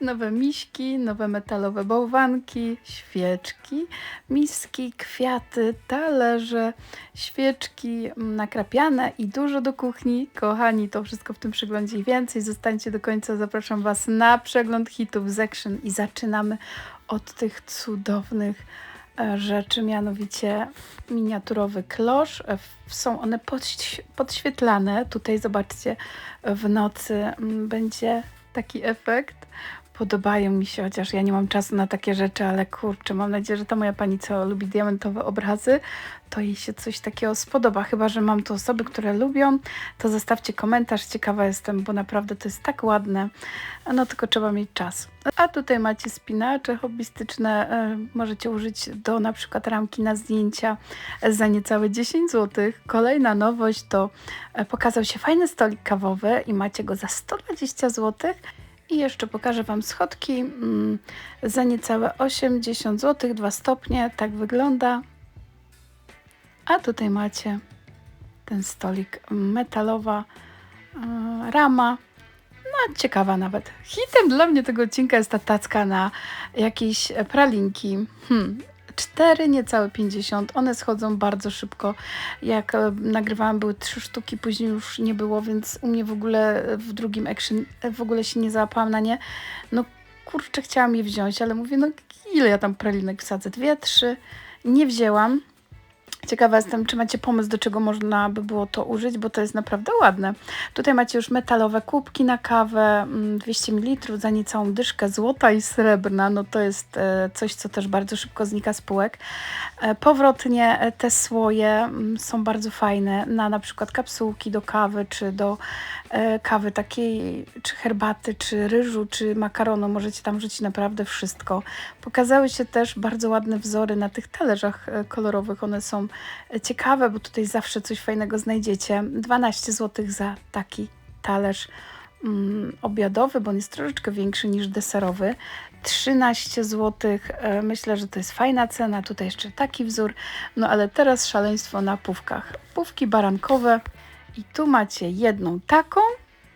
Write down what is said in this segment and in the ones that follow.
Nowe miśki, nowe metalowe bałwanki, świeczki, miski, kwiaty, talerze, świeczki mm, nakrapiane i dużo do kuchni. Kochani, to wszystko w tym przeglądzie i więcej. Zostańcie do końca. Zapraszam Was na przegląd hitów z Action i zaczynamy od tych cudownych e, rzeczy, mianowicie miniaturowy klosz. E, Są one podś- podświetlane. Tutaj zobaczcie, w nocy mm, będzie taki efekt. Podobają mi się, chociaż ja nie mam czasu na takie rzeczy, ale kurczę, mam nadzieję, że ta moja pani, co lubi diamentowe obrazy, to jej się coś takiego spodoba. Chyba, że mam tu osoby, które lubią, to zostawcie komentarz. Ciekawa jestem, bo naprawdę to jest tak ładne. No tylko trzeba mieć czas. A tutaj macie spinacze hobbystyczne. e, Możecie użyć do na przykład ramki na zdjęcia za niecałe 10 zł. Kolejna nowość to e, pokazał się fajny stolik kawowy i macie go za 120 zł. I jeszcze pokażę Wam schodki mm, za niecałe 80 zł, 2 stopnie, tak wygląda. A tutaj macie ten stolik, metalowa e, rama, no ciekawa nawet. Hitem dla mnie tego odcinka jest ta tacka na jakieś pralinki. Hmm. 4, niecałe 50. One schodzą bardzo szybko. Jak e, nagrywałam, były trzy sztuki, później już nie było, więc u mnie w ogóle w drugim action e, w ogóle się nie załapałam na nie. No kurczę, chciałam je wziąć, ale mówię, no ile ja tam pralinek wsadzę? Dwie, trzy. Nie wzięłam. Ciekawa jestem, czy macie pomysł, do czego można by było to użyć, bo to jest naprawdę ładne. Tutaj macie już metalowe kubki na kawę, mm, 200 ml za niecałą dyszkę złota i srebrna. No to jest e, coś, co też bardzo szybko znika z półek. E, Powrotnie e, te słoje mm, są bardzo fajne na na przykład kapsułki do kawy, czy do kawy takiej, czy herbaty, czy ryżu, czy makaronu. Możecie tam wrzucić naprawdę wszystko. Pokazały się też bardzo ładne wzory na tych talerzach kolorowych. One są ciekawe, bo tutaj zawsze coś fajnego znajdziecie. 12 zł za taki talerz mm, obiadowy, bo on jest troszeczkę większy niż deserowy. 13 zł. E, Myślę, że to jest fajna cena. Tutaj jeszcze taki wzór. No ale teraz szaleństwo na pówkach. Pówki barankowe. I tu macie jedną taką,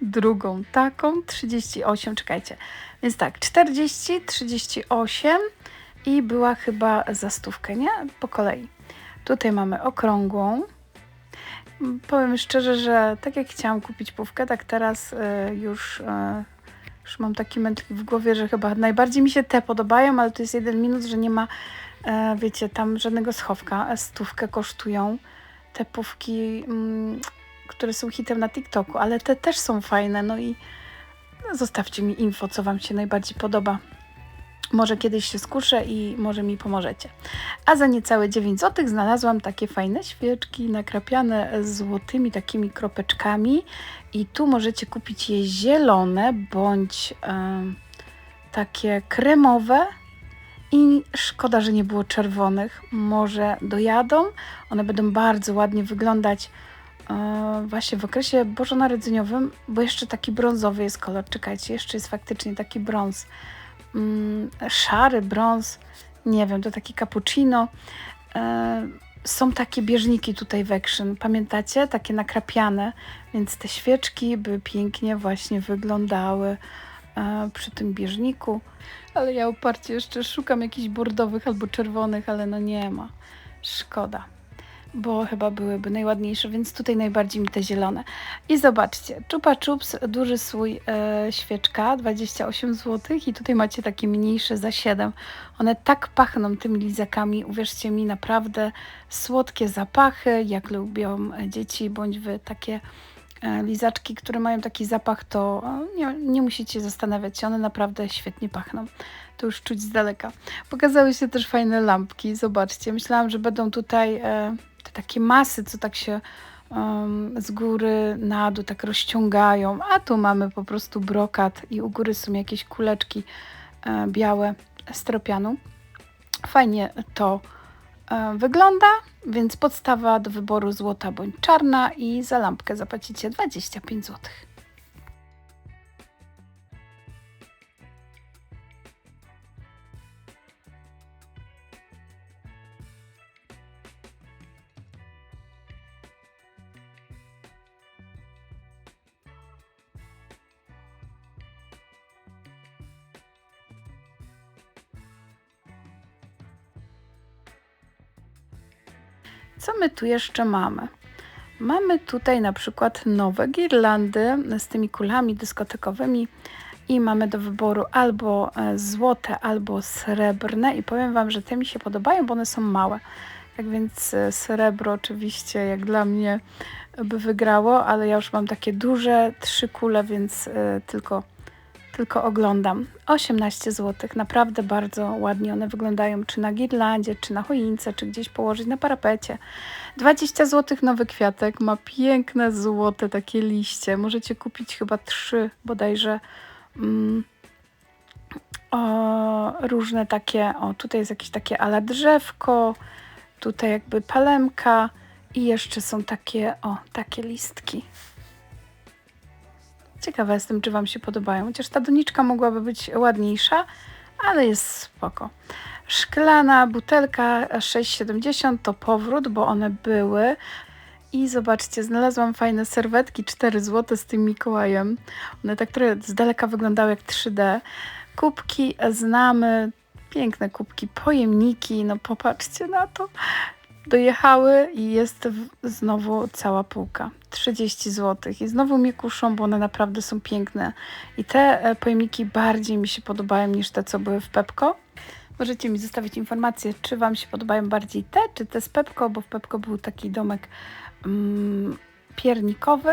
drugą taką, 38, czekajcie. Więc tak, 40, 38 i była chyba za stówkę, nie? Po kolei. Tutaj mamy okrągłą. Powiem szczerze, że tak jak chciałam kupić pówkę, tak teraz e, już, e, już mam taki mętlik w głowie, że chyba najbardziej mi się te podobają, ale to jest jeden minus, że nie ma, e, wiecie, tam żadnego schowka. Stówkę kosztują te pówki, mm, które są hitem na TikToku, ale te też są fajne, no i zostawcie mi info, co Wam się najbardziej podoba. Może kiedyś się skuszę i może mi pomożecie. A za niecałe 9 zł znalazłam takie fajne świeczki nakrapiane złotymi takimi kropeczkami. I tu możecie kupić je zielone bądź em, takie kremowe. I szkoda, że nie było czerwonych. Może dojadą. One będą bardzo ładnie wyglądać e, właśnie w okresie bożonarodzeniowym, bo jeszcze taki brązowy jest kolor. Czekajcie, jeszcze jest faktycznie taki brąz mm, szary brąz, nie wiem, to taki cappuccino. E, są takie bieżniki tutaj w Action, pamiętacie? Takie nakrapiane, więc te świeczki by pięknie właśnie wyglądały e, przy tym bieżniku. Ale ja uparcie jeszcze szukam jakichś bordowych albo czerwonych, ale no nie ma. Szkoda bo chyba byłyby najładniejsze, więc tutaj najbardziej mi te zielone. I zobaczcie, Chupa Chups, duży słój e, świeczka, 28 zł i tutaj macie takie mniejsze za 7. One tak pachną tymi lizakami, uwierzcie mi, naprawdę słodkie zapachy, jak lubią dzieci, bądź wy takie e, lizaczki, które mają taki zapach, to e, nie, nie musicie zastanawiać się, one naprawdę świetnie pachną. To już czuć z daleka. Pokazały się też fajne lampki, zobaczcie. Myślałam, że będą tutaj e, te takie masy, co tak się em, z góry na dół tak rozciągają, a tu mamy po prostu brokat i u góry są jakieś kuleczki e, białe z tropianu. Fajnie to e, wygląda, więc podstawa do wyboru złota bądź czarna i za lampkę zapłacicie 25 zł. Co my tu jeszcze mamy? Mamy tutaj na przykład nowe girlandy z tymi kulami dyskotekowymi i mamy do wyboru albo e, złote, albo srebrne i powiem Wam, że te mi się podobają, bo one są małe. Tak więc e, srebro oczywiście jak dla mnie by wygrało, ale ja już mam takie duże, trzy kule, więc e, tylko, tylko oglądam. 18 zł, naprawdę bardzo ładnie one wyglądają, czy na girlandzie, czy na choince, czy gdzieś położyć na parapecie. 20 zł nowy kwiatek, ma piękne złote takie liście, możecie kupić chyba trzy bodajże mm, o, różne takie, o tutaj jest jakieś takie ala drzewko, tutaj jakby palemka i jeszcze są takie, o, takie listki. Ciekawa jestem, czy Wam się podobają. Chociaż ta doniczka mogłaby być ładniejsza, ale jest spoko. Szklana butelka 6,70 to powrót, bo one były. I zobaczcie, znalazłam fajne serwetki 4 zł z tym Mikołajem. One tak trochę z daleka wyglądały jak 3D. Kubki znamy, piękne kubki, pojemniki, no popatrzcie na to. Dojechały i jest znowu cała półka. 30 zł. I znowu mnie kuszą, bo one naprawdę są piękne. I te e, pojemniki bardziej mi się podobają niż te, co były w Pepko. Możecie mi zostawić informację, czy Wam się podobają bardziej te, czy te z Pepko, bo w Pepko był taki domek mm, piernikowy.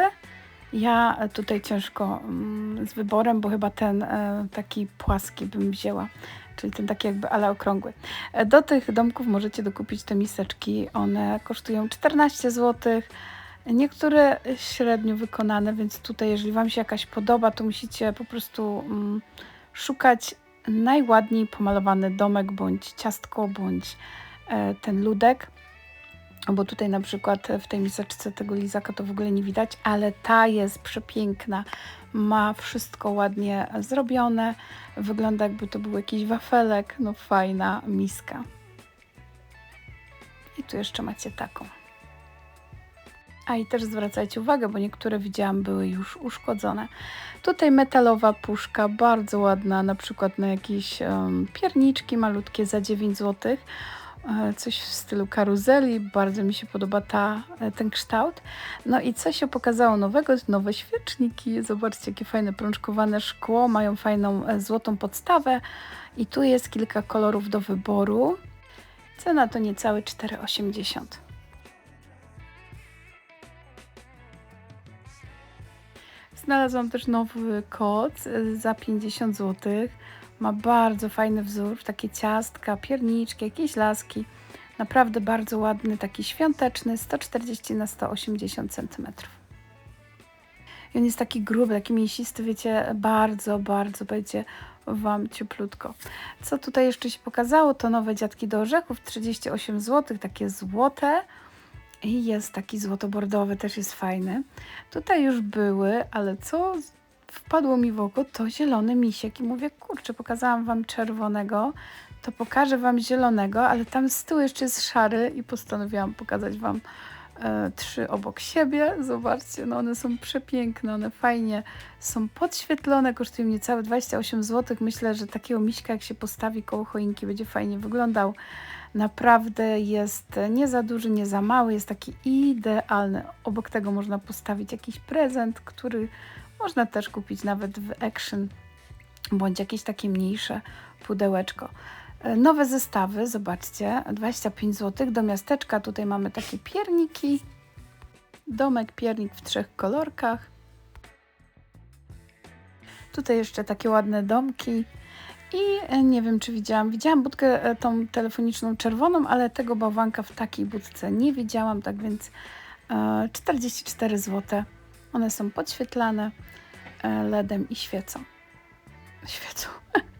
Ja tutaj ciężko mm, z wyborem, bo chyba ten e, taki płaski bym wzięła, czyli ten taki jakby ale okrągły. E, do tych domków możecie dokupić te miseczki. One kosztują 14 zł. Niektóre średnio wykonane, więc tutaj jeżeli Wam się jakaś podoba, to musicie po prostu mm, szukać najładniej pomalowany domek, bądź ciastko, bądź e, ten ludek. Bo tutaj na przykład w tej miseczce tego lizaka to w ogóle nie widać, ale ta jest przepiękna. Ma wszystko ładnie zrobione. Wygląda jakby to był jakiś wafelek. No fajna miska. I tu jeszcze macie taką. A i też zwracajcie uwagę, bo niektóre widziałam były już uszkodzone. Tutaj metalowa puszka, bardzo ładna, na przykład na jakieś um, pierniczki malutkie za 9 zł. E, coś w stylu karuzeli, bardzo mi się podoba ta, e, ten kształt. No i co się pokazało nowego? Nowe świeczniki. Zobaczcie, jakie fajne prączkowane szkło, mają fajną e, złotą podstawę. I tu jest kilka kolorów do wyboru. Cena to niecałe 4,80. Znalazłam też nowy koc za 50 zł. Ma bardzo fajny wzór, takie ciastka, pierniczki, jakieś laski. Naprawdę bardzo ładny, taki świąteczny, 140 na 180 cm. I on jest taki gruby, taki mięsisty, wiecie, bardzo, bardzo będzie Wam cieplutko. Co tutaj jeszcze się pokazało, to nowe dziadki do orzechów, 38 zł, takie złote. I jest taki złotobordowy, też jest fajny. Tutaj już były, ale co wpadło mi w oko, to zielony misiek. I mówię, kurczę, pokazałam Wam czerwonego, to pokażę Wam zielonego, ale tam z tyłu jeszcze jest szary i postanowiłam pokazać Wam e, trzy obok siebie. Zobaczcie, no one są przepiękne, one fajnie są podświetlone, kosztują niecałe 28 zł. Myślę, że takiego miśka jak się postawi koło choinki będzie fajnie wyglądał. Naprawdę jest nie za duży, nie za mały, jest taki idealny. Obok tego można postawić jakiś prezent, który można też kupić nawet w Action, bądź jakieś takie mniejsze pudełeczko. E, nowe zestawy, zobaczcie, 25 zł. Do miasteczka tutaj mamy takie pierniki. Domek, piernik w trzech kolorkach. Tutaj jeszcze takie ładne domki. I e, nie wiem, czy widziałam. Widziałam budkę e, tą telefoniczną czerwoną, ale tego bałwanka w takiej budce nie widziałam, tak więc 44 zł. One są podświetlane LEDem i świecą. Świecą.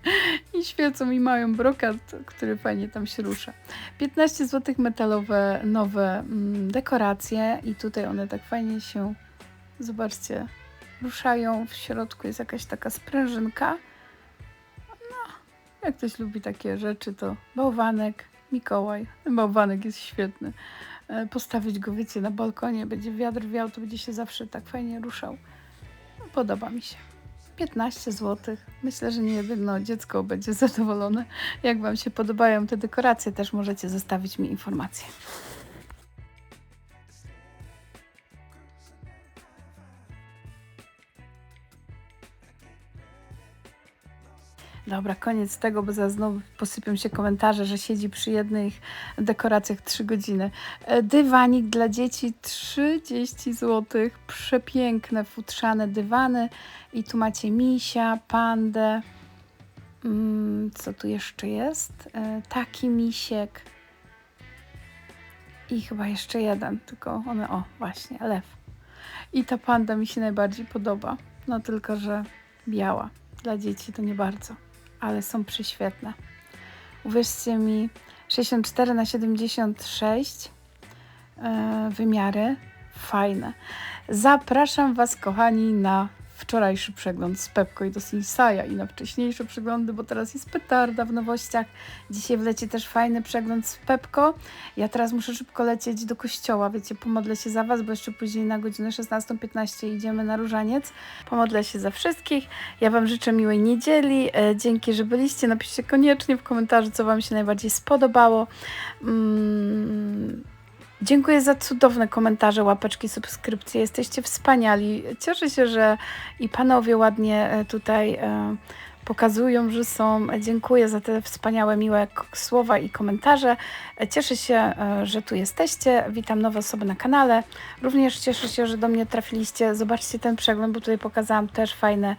I świecą i mają brokat, który fajnie tam się rusza. 15 zł metalowe, nowe mm, dekoracje i tutaj one tak fajnie się, zobaczcie, ruszają. W środku jest jakaś taka sprężynka. No, jak ktoś lubi takie rzeczy, to bałwanek, Mikołaj. Bałwanek jest świetny. E, postawić go, wiecie, na balkonie, będzie wiatr wiał, to będzie się zawsze tak fajnie ruszał. Podoba mi się. 15 zł. Myślę, że nie jedno dziecko będzie zadowolone. Jak Wam się podobają te dekoracje, też możecie zostawić mi informację. Dobra, koniec tego, bo zaraz znowu posypią się komentarze, że siedzi przy jednych dekoracjach 3 godziny. E, Dywanik dla dzieci 30 zł. Przepiękne, futrzane dywany. I tu macie misia, pandę. Mm, co tu jeszcze jest? E, Taki misiek. I chyba jeszcze jeden, tylko one, o właśnie, lew. I ta panda mi się najbardziej podoba. No tylko, że biała. Dla dzieci to nie bardzo, ale są prześwietne. Uwierzcie mi, 64 na 76 e, wymiary fajne. Zapraszam Was, kochani, na wczorajszy przegląd z Pepko i do Sinsaja i na wcześniejsze przeglądy, bo teraz jest petarda w nowościach. Dzisiaj wleci też fajny przegląd z Pepko. Ja teraz muszę szybko lecieć do kościoła, wiecie, pomodlę się za Was, bo jeszcze później na godzinę 16.15 idziemy na różaniec. Pomodlę się za wszystkich. Ja Wam życzę miłej niedzieli. E, Dzięki, że byliście. Napiszcie koniecznie w komentarzu, co Wam się najbardziej spodobało. Mm. Dziękuję za cudowne komentarze, łapeczki, subskrypcje. Jesteście wspaniali. Cieszę się, że i panowie ładnie e, tutaj e, pokazują, że są. Dziękuję za te wspaniałe, miłe słowa i komentarze. E, Cieszę się, że tu jesteście. Witam nowe osoby na kanale. Również cieszę się, że do mnie trafiliście. Zobaczcie ten przegląd, bo tutaj pokazałam też fajne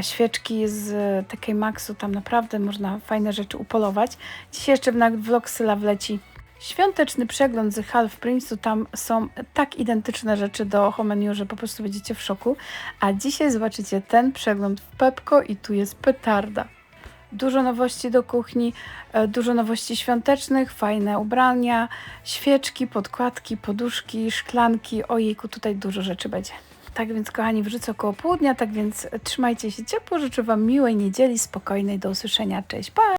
świeczki z takiej Maxu. Tam naprawdę można fajne rzeczy upolować. Dzisiaj jeszcze na vlog Syla wleci Świąteczny przegląd z Half Prince'u, tam są tak identyczne rzeczy do Homeniu, że po prostu będziecie w szoku. A dzisiaj zobaczycie ten przegląd w Pepko i tu jest petarda. Dużo nowości do kuchni, e, dużo nowości świątecznych, fajne ubrania, świeczki, podkładki, poduszki, szklanki. Ojejku, tutaj dużo rzeczy będzie. Tak więc, kochani, wrzucę około południa, tak więc trzymajcie się ciepło. Życzę Wam miłej niedzieli, spokojnej. Do usłyszenia. Cześć, pa!